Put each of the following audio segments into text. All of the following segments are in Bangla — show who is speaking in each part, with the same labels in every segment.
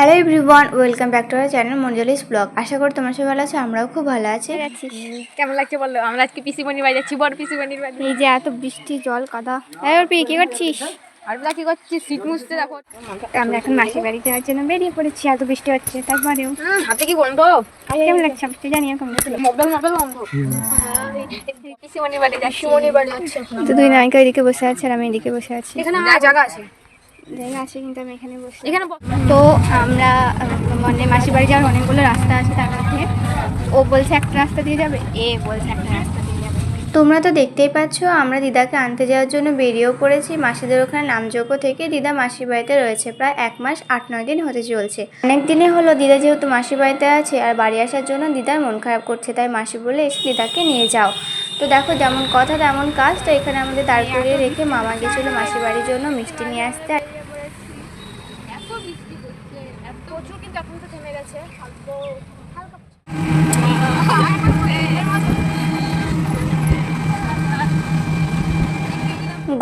Speaker 1: Hello everyone welcome back to our channel মঞ্জলিস vlog আশা করি তোমার সবাই ভালো আছো আমরাও খুব ভালো আছি।
Speaker 2: কেমন লাগছে বলল আমরা আজকে পিসি পিসিমণির বাড়ি যাচ্ছি বড় পিসিমণির বাড়ি।
Speaker 1: এই যে এত বৃষ্টি জল কাদা। এবার পি কি করছিস?
Speaker 2: আর আমরা কি করছিস? সিট মুছতে দেখো।
Speaker 1: আমরা এখন মাসির বাড়িতে যাওয়ার জন্য বেরিয়ে পড়েছি এত বৃষ্টি হচ্ছে তারপরেও।
Speaker 2: হাতে কি গন্ধ?
Speaker 1: কেমন লাগছে? বৃষ্টি জানি এখন
Speaker 2: মোবাইল মোবাইল গন্ধ। পিসিমণির বাড়ি যাচ্ছি পিসিমণির বাড়ি যাচ্ছি।
Speaker 1: তো দুই নায়িকা এদিকে বসে আছে আর আমি এদিকে বসে আছি।
Speaker 2: এখানে জায়গা আছে।
Speaker 1: জায়গা আছে কিন্তু আমি এখানে বসে
Speaker 2: এখানে
Speaker 1: তো আমরা মানে মাসির বাড়ি যাওয়ার অনেকগুলো রাস্তা আছে তার মধ্যে। ও বলছে একটা রাস্তা দিয়ে যাবে এ বলছে একটা রাস্তা তোমরা তো দেখতেই পাচ্ছ আমরা দিদাকে আনতে যাওয়ার জন্য বেরিয়েও পড়েছি। মাসিদের ওখানে নামযোগ্য থেকে দিদা মাসির বাড়িতে রয়েছে। প্রায় এক মাস আট নয় দিন হতে চলছে। অনেক দিনে হলো দিদা যেহেতু মাসির বাড়িতে আছে আর বাড়ি আসার জন্য দিদার মন খারাপ করছে তাই মাসি বলে এসে দিদাকে নিয়ে যাও। তো দেখো যেমন কথা তেমন কাজ। তো এখানে আমাদের দাঁড় করিয়ে রেখে মামা গেছিল মাসির বাড়ির জন্য মিষ্টি নিয়ে আসতে আর
Speaker 2: এত বৃষ্টি হচ্ছে এত প্রচুর কিন্তু এখন তো থেমে গেছে অল্প হালকা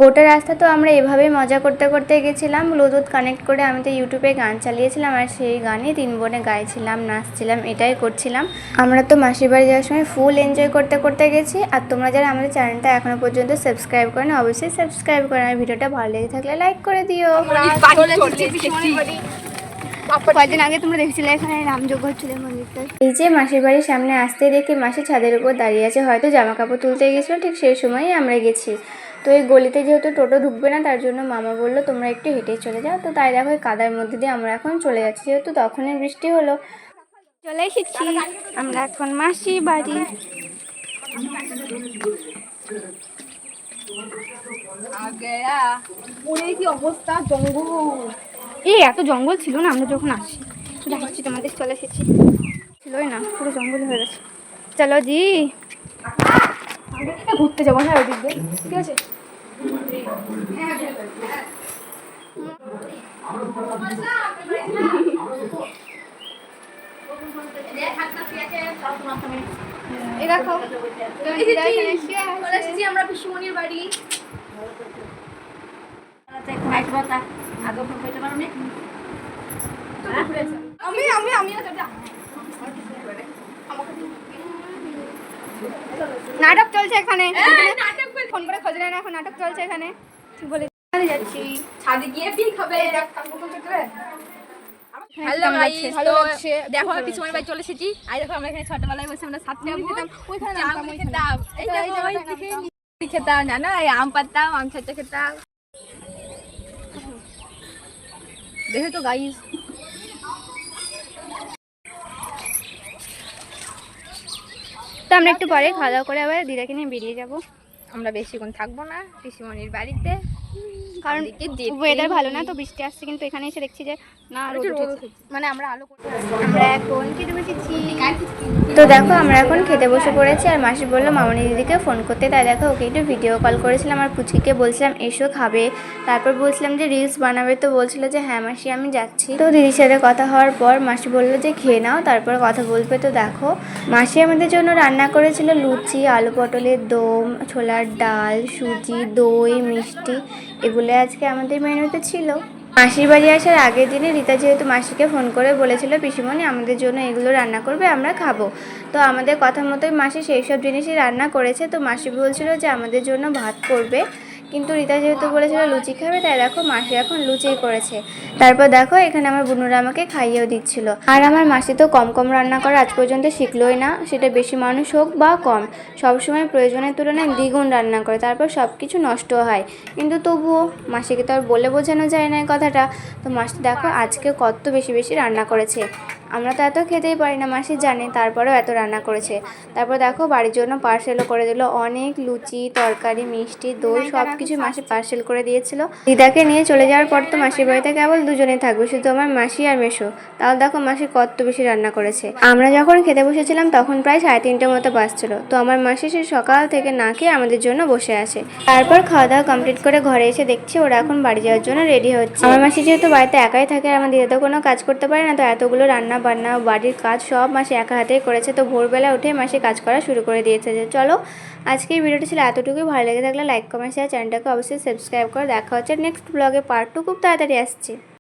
Speaker 1: গোটা রাস্তা তো আমরা এভাবেই মজা করতে করতে গেছিলাম। ব্লুটুথ কানেক্ট করে আমি তো ইউটিউবে গান চালিয়েছিলাম আর সেই গানে তিন বোনে গাইছিলাম নাচছিলাম এটাই করছিলাম। আমরা তো মাসির বাড়ি যাওয়ার সময় ফুল এনজয় করতে করতে গেছি। আর তোমরা যারা আমাদের চ্যানেলটা এখনও পর্যন্ত সাবস্ক্রাইব করেন অবশ্যই সাবস্ক্রাইব করেন আর ভিডিওটা ভালো লেগে থাকলে লাইক করে দিও। কয়েকদিন আগে তোমরা দেখছিলে এখানে রামযোগ্য হচ্ছিল মন্দিরটা। এই যে মাসির বাড়ির সামনে আসতে দেখে মাসি ছাদের উপর দাঁড়িয়ে আছে হয়তো জামা কাপড় তুলতে গেছিল ঠিক সেই সময়ই আমরা গেছি। তো এই গলিতে যেহেতু টোটো ঢুকবে না তার জন্য মামা বলল তোমরা একটু হেঁটে চলে যাও। তো তাই দেখো এই কাদার মধ্যে দিয়ে আমরা এখন চলে যাচ্ছি যেহেতু তখনই বৃষ্টি হলো। চলে এসেছি আমরা এখন মাসি বাড়ি।
Speaker 2: ওরে কি অবস্থা? জঙ্গল।
Speaker 1: এই এত জঙ্গল ছিল না আমরা যখন আসি দেখাচ্ছি তোমাদের চলে এসেছি। ছিলই না পুরো জঙ্গল হয়ে গেছে। চলো জি।
Speaker 2: ঘুরতে যাব হ্যাঁ ওদিক দিয়ে। ঠিক আছে?
Speaker 1: এই দেখো
Speaker 2: আমরা পিসিমণির বাড়ি। আমি আমি আমি
Speaker 1: নাটক চলছে এখানে। ফোন করে খোঁজ নেয় না এখন নাটক চলছে এখানে। ঠিক বলে যাচ্ছি।
Speaker 2: ছাদে গিয়ে পিক হবে হ্যালো গাইস ভালো লাগছে। দেখো আমি পিছনের বাড়ি চলে এসেছি। আর দেখো আমরা এখানে ছোটবেলায় বসে আমরা সাত টাকা খেতাম। ওইখানে খেতাম এই দেখো ওই খেতাম। জানো এই আম পাতাম আম ছাড়তে খেতাম। দেখে তো গাইস
Speaker 1: তো আমরা একটু পরে খাওয়া দাওয়া করে আবার দিদাকে নিয়ে বেরিয়ে যাব।
Speaker 2: আমরা বেশিক্ষণ থাকব না, পিসিমণির বাড়িতে।
Speaker 1: কারণ ওয়েদার ভালো না তো বৃষ্টি আসছে কিন্তু এখানে এসে দেখছি যে না।
Speaker 2: মানে আমরা আলো
Speaker 1: আমরা এখন খেতে বসেছি। তো দেখো আমরা এখন খেতে বসে পড়েছি আর মাসি বলল মামনি দিদিকে ফোন করতে। তাই দেখো ওকে একটু ভিডিও কল করেছিলাম আর পুচিকে বলছিলাম এসো খাবে। তারপর বলছিলাম যে রিলস বানাবে। তো বলছিল যে হ্যাঁ মাসি আমি যাচ্ছি। তো দিদির সাথে কথা হওয়ার পর মাসি বলল যে খেয়ে নাও। তারপর কথা বলবে তো দেখো মাসি আমাদের জন্য রান্না করেছিল লুচি আলু পটলের দম ছোলার ডাল সুজি দই মিষ্টি। এগুলো আজকে আমাদের মেনুতে ছিল। মাসির বাড়ি আসার আগের দিনে রীতা যেহেতু মাসিকে ফোন করে বলেছিল, পিসিমণি আমাদের জন্য এগুলো রান্না করবে, আমরা খাব। তো আমাদের কথা মতোই মাসি সেই সব জিনিসই রান্না করেছে। তো মাসি বলছিল যে আমাদের জন্য ভাত করবে। কিন্তু রীতা যেহেতু বলেছিল লুচি খাবে, তাই দেখো মাসি এখন লুচিই করেছে। তারপর দেখো এখানে আমার বুনুরা আমাকে খাইয়েও দিচ্ছিল। আর আমার মাসি তো কম কম রান্না করা, আজ পর্যন্ত শিখলোই না। সেটা বেশি মানুষ হোক বা কম, সবসময় প্রয়োজনের তুলনায় দ্বিগুণ রান্না করে, তারপর সব কিছু নষ্ট হয়। কিন্তু তবুও মাসিকে তো আর বলে বোঝানো যায় না এই কথাটা। তো মাসি দেখো আজকে কত বেশি বেশি রান্না করেছে। আমরা তো এত খেতেই পারি না মাসি জানে তারপরেও এত রান্না করেছে। তারপর দেখো বাড়ির জন্য পার্সেলও করে দিল। অনেক লুচি তরকারি মিষ্টি দই সব কিছু মাসি পার্সেল করে দিয়েছিল। দিদাকে নিয়ে চলে যাওয়ার পর তো মাসির বাড়িতে কেবল দুজনেই থাকবে শুধু আমার মাসি আর মেশো। তাও দেখো মাসি কত বেশি রান্না করেছে। আমরা যখন খেতে বসেছিলাম তখন প্রায় সাড়ে তিনটের মতো বাজছিল। তো আমার মাসি সে সকাল থেকে না খেয়ে আমাদের জন্য বসে আছে। তারপর খাওয়া দাওয়া কমপ্লিট করে ঘরে এসে দেখছি ওরা এখন বাড়ি যাওয়ার জন্য রেডি হচ্ছে। আমার মাসি যেহেতু বাড়িতে একাই থাকে আর আমার দিদা তো কোনো কাজ করতে পারে না তো এতগুলো রান্না বান্না বাড়ির কাজ সব মাসে একা হাতেই করেছে। তো ভোরবেলা উঠে মাসে কাজ করা শুরু করে দিয়েছে যে, চলো, আজকে এই ভিডিওটি ছিল এতটুকুই। ভালো লেগে থাকলে লাইক, কমেন্ট শেয়ার চ্যানেলটাকে অবশ্যই সাবস্ক্রাইব করে। দেখা হচ্ছে নেক্সট ব্লগে পার্ট টু খুব তাড়াতাড়ি আসছে।